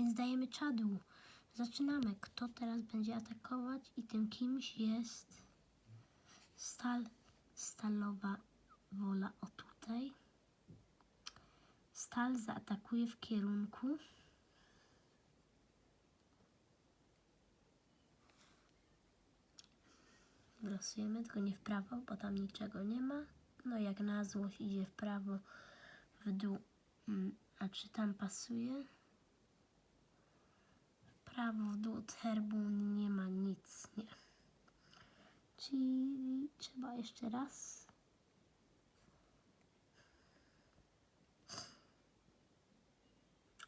Więc dajemy czadu. Zaczynamy. Kto teraz będzie atakować? I tym kimś jest stal, stalowa wola. O tutaj. Stal zaatakuje w kierunku. Losujemy, tylko nie w prawo, bo tam niczego nie ma. No jak na złość idzie w prawo, w dół. Mm, A czy tam pasuje? Dół od herbu nie ma nic, nie. Czyli trzeba jeszcze raz.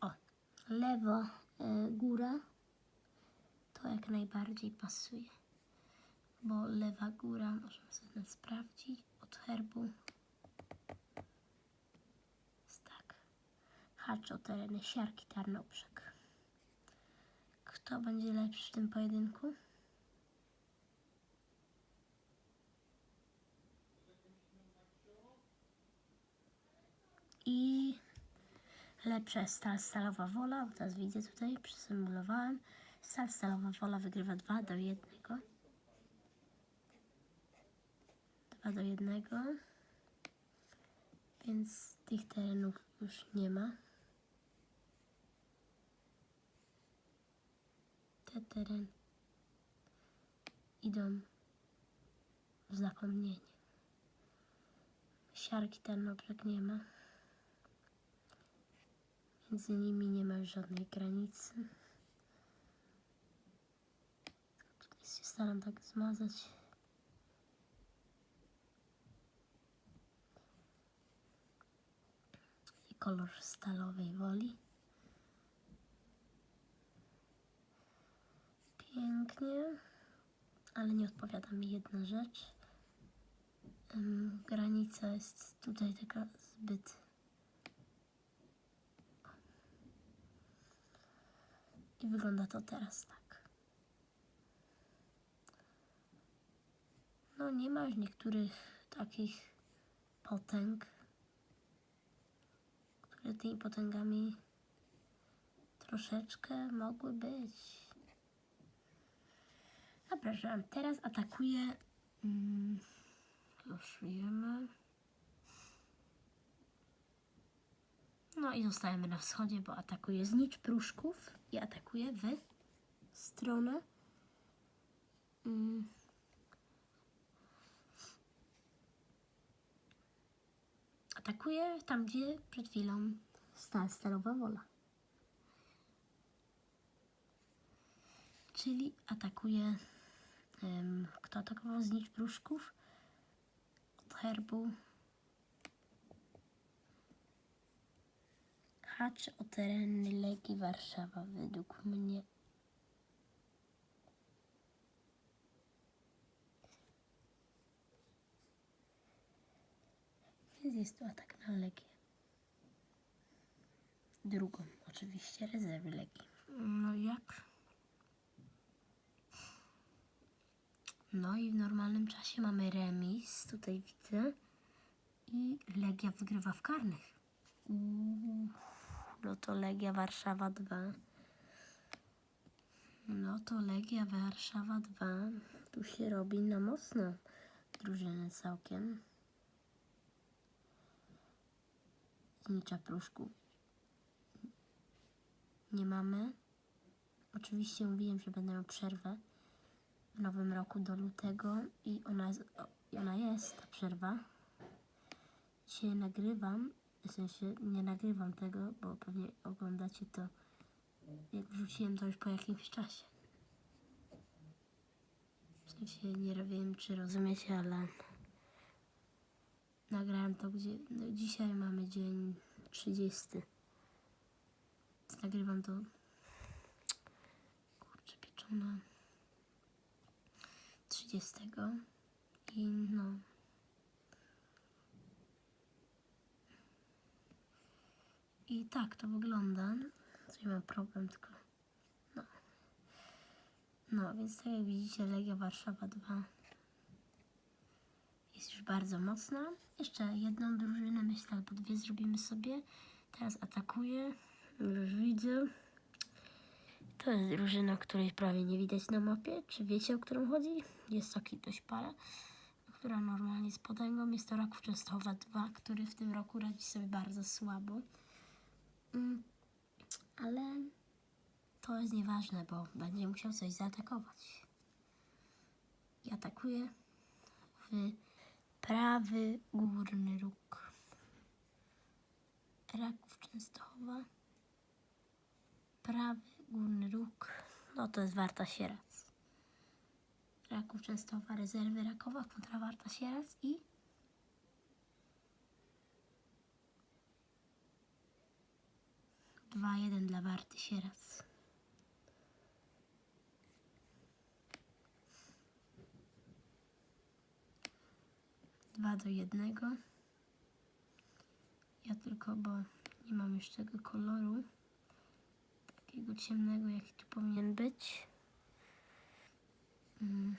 O, lewo y, góra to jak najbardziej pasuje bo lewa góra, możemy sobie sprawdzić, od herbu tak, hacz o tereny Siarki Tarnobrzeg. Kto będzie lepszy w tym pojedynku? I lepsza jest stal stalowa wola, bo teraz widzę tutaj, przysymulowałem. Stal stalowa wola wygrywa 2 do 1. 2 do 1. Więc tych terenów już nie ma. Te tereny idą w zapomnienie. Siarki Tarnobrzeg nie ma. Między nimi nie ma żadnej granicy. Tutaj się staram tak zmazać. i kolor stalowej woli. Pięknie, ale nie odpowiada mi jedna rzecz. Granica jest tutaj taka zbyt. I wygląda to teraz tak. No nie ma już niektórych takich potęg, które tymi potęgami troszeczkę mogły być. Że teraz atakuje. Mm, losujemy. No i zostajemy na wschodzie, bo atakuje znicz pruszków i atakuje w stronę. Mm, atakuje tam, gdzie przed chwilą stała stalowa wola. Czyli atakuje. Kto atakował znicz pruszków? Od herbu. Hacz o tereny Legii Warszawa według mnie. Więc jest to atak na Legię. Drugą, oczywiście, rezerwy Legii. No jak? No i w normalnym czasie mamy remis, tutaj widzę. I Legia wygrywa w karnych. Uuu, no to Legia Warszawa 2. No to Legia Warszawa 2. Tu się robi na mocno drużyny całkiem. Znicza pruszków. Nie mamy. Oczywiście mówiłem, że będę miał przerwę w nowym roku do lutego i ona ona jest ta przerwa. Dzisiaj nagrywam, w sensie nie nagrywam tego, bo pewnie oglądacie to, jak wrzuciłem to już po jakimś czasie. W sensie nie wiem, czy rozumiecie, ale nagrałem to, gdzie no, dzisiaj mamy dzień 30. Więc nagrywam to kurczę pieczone 30 i no i tak to wygląda. Tutaj mam problem tylko no no więc tak jak widzicie Legia Warszawa 2 jest już bardzo mocna. Jeszcze jedną drużynę myślę albo dwie zrobimy sobie. Teraz atakuje. Już widzę. To jest drużyna, której prawie nie widać na mapie. Czy wiecie, o którą chodzi? Jest taki dość para, która normalnie z potęgą. Jest to Raków Częstochowa 2, który w tym roku radzi sobie bardzo słabo. Mm, ale to jest nieważne, bo będzie musiał coś zaatakować. I atakuje w prawy górny róg. Raków Częstochowa. Prawy górny róg. No to jest Warta Sieradz. Raków Częstochowa, rezerwy Rakowa kontra Warta Sieradz i dwa jeden dla Warty Sieradz. Dwa do jednego. Ja tylko, bo nie mam już tego koloru takiego ciemnego, jaki tu powinien być. Mm.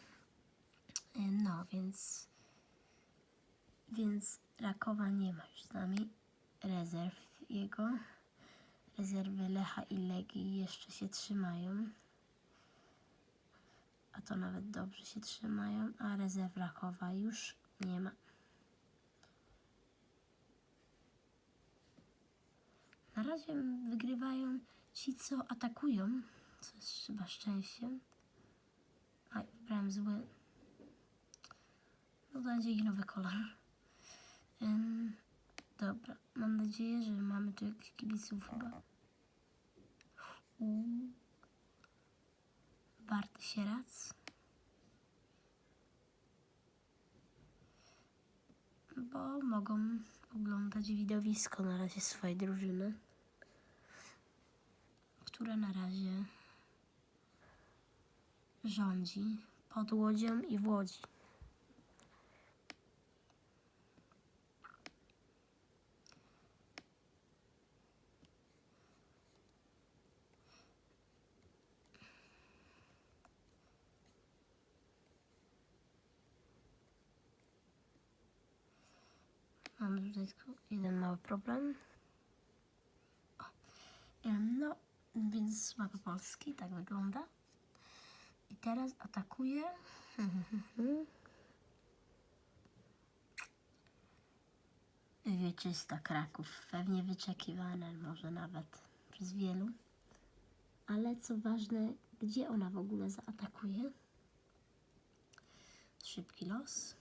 E, No, więc więc Rakowa nie ma już z nami rezerw jego. Rezerwy Lecha i Legii jeszcze się trzymają. A to nawet dobrze się trzymają, a rezerw Rakowa już nie ma. Na razie wygrywają ci, co atakują, co jest chyba szczęściem. A, wybrałem zły. No będzie ich nowy kolor. Ym, dobra, mam nadzieję, że mamy tu jakichś kibiców chyba. U. Warty Sierac. Bo mogą oglądać widowisko na razie swojej drużyny, która na razie rządzi pod łodzią i w łodzi. Mam tutaj jeden mały problem. No, więc mapa Polski tak wygląda. I teraz atakuje. Wieczysta Kraków. Pewnie wyczekiwane, może nawet przez wielu. Ale co ważne, gdzie ona w ogóle zaatakuje? Szybki los.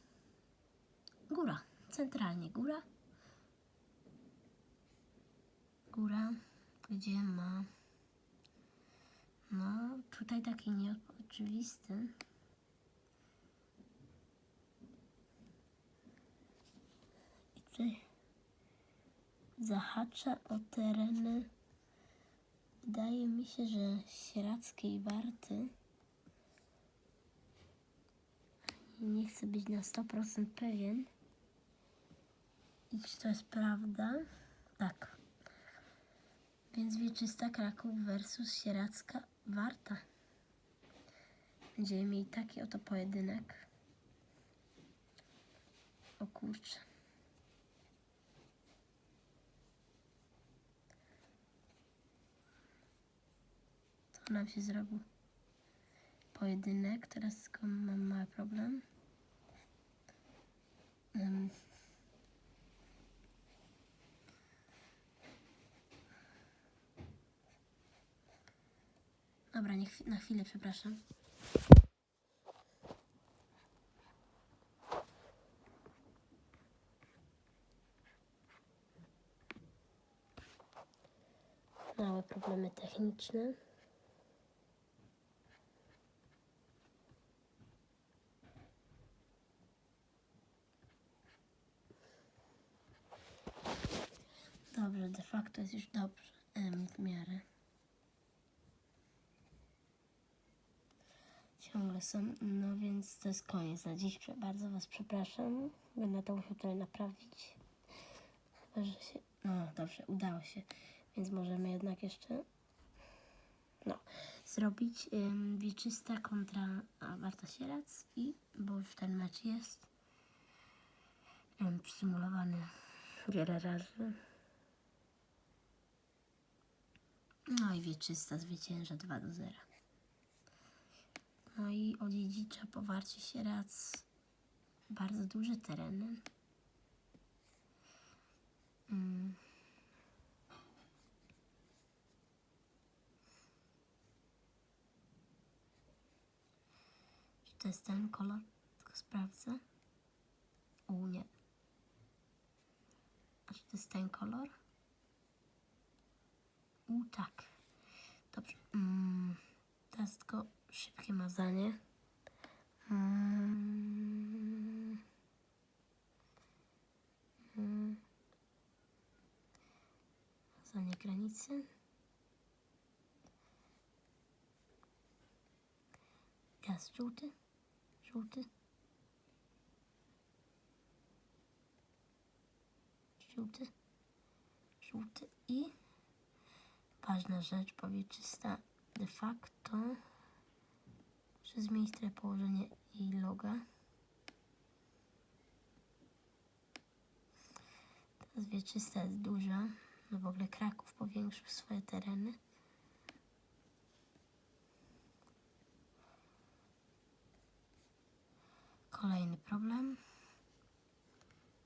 Góra. Centralnie góra. Góra, gdzie ma. No, tutaj taki nieoczywisty. I tutaj zahacza o tereny. Wydaje mi się, że Sieradzkiej Warty. Nie chcę być na 100% pewien. I czy to jest prawda? Tak. Więc Wieczysta Kraków versus Sieradzka Warta. Będziemy mieli taki oto pojedynek. O kurczę. To nam się zrobił pojedynek. Teraz tylko mam mały problem. Em, Dobra, nie chwi- na chwilę, przepraszam. Małe problemy techniczne. Dobrze, de facto jest już dobrze w miarę. No więc to jest koniec na dziś. Bardzo Was przepraszam. Będę to musiał tutaj naprawić. Chyba, że się. No dobrze, udało się. Więc możemy jednak jeszcze. No, zrobić ym, wieczysta kontra a, Warta Sierac i, bo już ten mecz jest ym, przysymulowany wiele razy. No i wieczysta zwycięża 2 do 0. No i odziedzicza powarcie się raz bardzo duże tereny. Mm. Czy to jest ten kolor? Tylko sprawdzę. U, nie. A czy to jest ten kolor? U, tak. Dobrze. Mm, teraz tylko szybkie mazanie. Mazanie granicy. Teraz żółty. Żółty. Żółty. Żółty i ważna rzecz powietrzysta de facto muszę zmienić trochę położenie i loga. Teraz wieczysta jest duża. No w ogóle Kraków powiększył swoje tereny. Kolejny problem.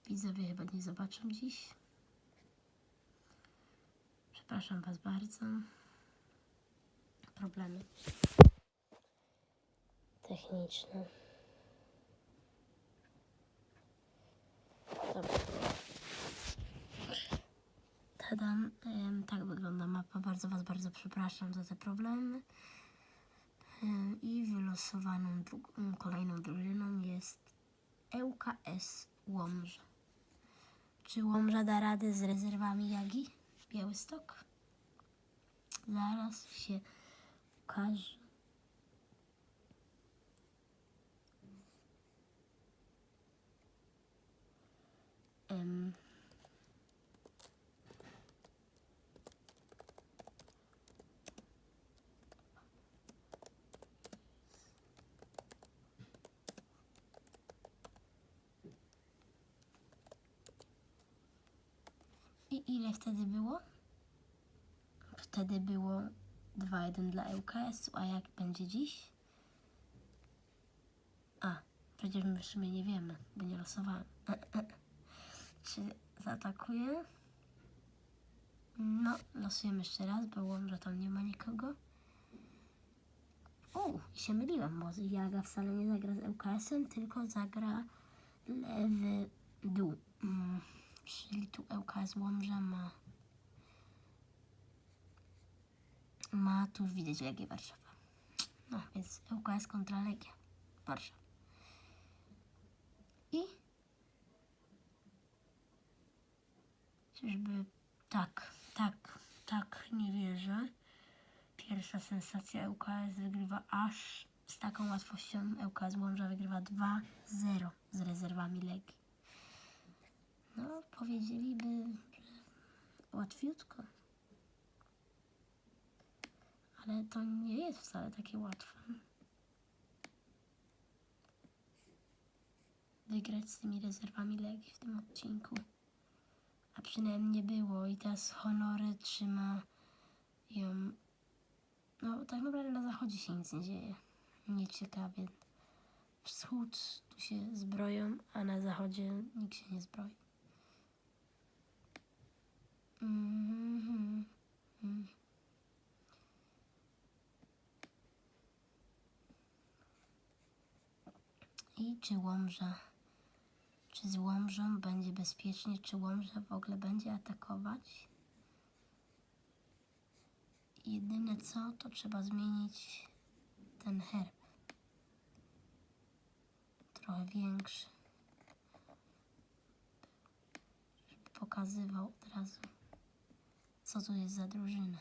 Widzowie chyba nie zobaczą dziś. Przepraszam Was bardzo. Problemy techniczne. Tadam. Tak wygląda mapa. Bardzo Was bardzo przepraszam za te problemy. Em, I wylosowaną drugą, kolejną drużyną jest ŁKS Łomża. Czy Łomża da radę z rezerwami Jagi? Białystok? Zaraz się okaże. Em, I ile wtedy było? Wtedy było 2-1 dla ŁKS-u, a jak będzie dziś? A, przecież my w sumie nie wiemy, bo nie losowałem. Czy zaatakuje? No, losujemy jeszcze raz, bo Łomża tam nie ma nikogo. O, się myliłam, bo Jaga wcale nie zagra z ŁKS-em, tylko zagra lewy dół. Mm, czyli tu ŁKS Łomża ma ma tu już widać Legię Warszawa. No, więc ŁKS kontra Legia Warszawa. I czyżby tak, tak, tak, nie wierzę. Pierwsza sensacja ŁKS wygrywa aż z taką łatwością. ŁKS Łomża wygrywa 2-0 z rezerwami Legii. No, powiedzieliby, że łatwiutko. Ale to nie jest wcale takie łatwe. Wygrać z tymi rezerwami Legii w tym odcinku. A przynajmniej nie było i teraz honory trzyma ją. No, tak naprawdę na zachodzie się nic nie dzieje. Nieciekawie. Wschód tu się zbroją, a na zachodzie nikt się nie zbroi. Mhm. Mm. I czy Łomża, czy z Łomżą będzie bezpiecznie, czy Łomża w ogóle będzie atakować? Jedyne co, to trzeba zmienić ten herb. Trochę większy. Żeby pokazywał od razu, co tu jest za drużyna.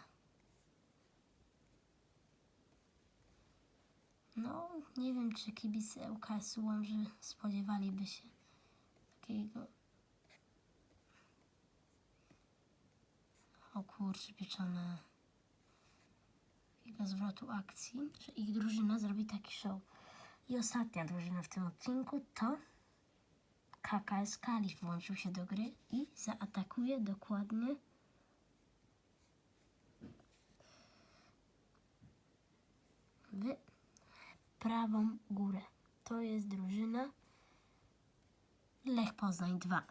No, nie wiem, czy kibice ŁKS-u Łomży spodziewaliby się takiego... O kurczę, pieczone... Takiego zwrotu akcji, że ich drużyna zrobi taki show. I ostatnia drużyna w tym odcinku to KKS Kalif włączył się do gry i zaatakuje dokładnie w prawą górę. To jest drużyna Lech Poznań 2.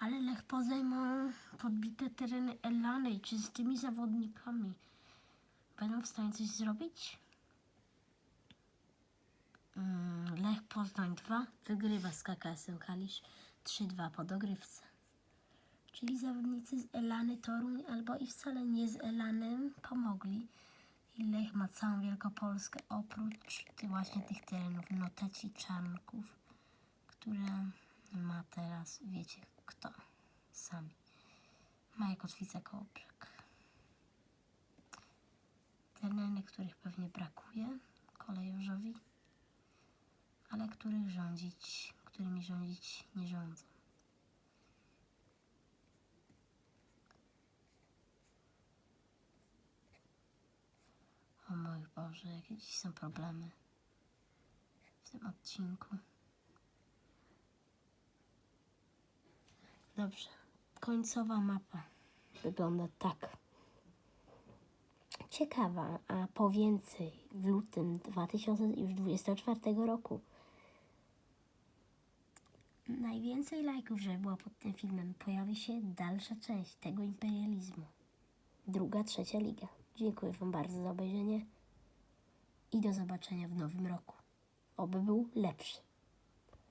Ale Lech Poznań ma podbite tereny Elany i czy z tymi zawodnikami będą w stanie coś zrobić? Mm, Lech Poznań 2 wygrywa z KKS-em Kalisz 3-2 po dogrywce. Czyli zawodnicy z Elany Toruń albo i wcale nie z Elanem pomogli. I Lech ma całą Wielkopolskę oprócz właśnie tych terenów Noteci Czarnków, które ma teraz, wiecie kto, sami. Maja Kotwica Kołobrzeg. Tereny, których pewnie brakuje kolejorzowi, ale których rządzić, którymi rządzić nie rządzą. O mój Boże, jakie dziś są problemy w tym odcinku. Dobrze, końcowa mapa wygląda tak. Ciekawa, a po więcej w lutym 2024 roku. Najwięcej lajków, żeby było pod tym filmem, pojawi się dalsza część tego imperializmu. Druga, trzecia liga. Dziękuję Wam bardzo za obejrzenie i do zobaczenia w nowym roku. Oby był lepszy.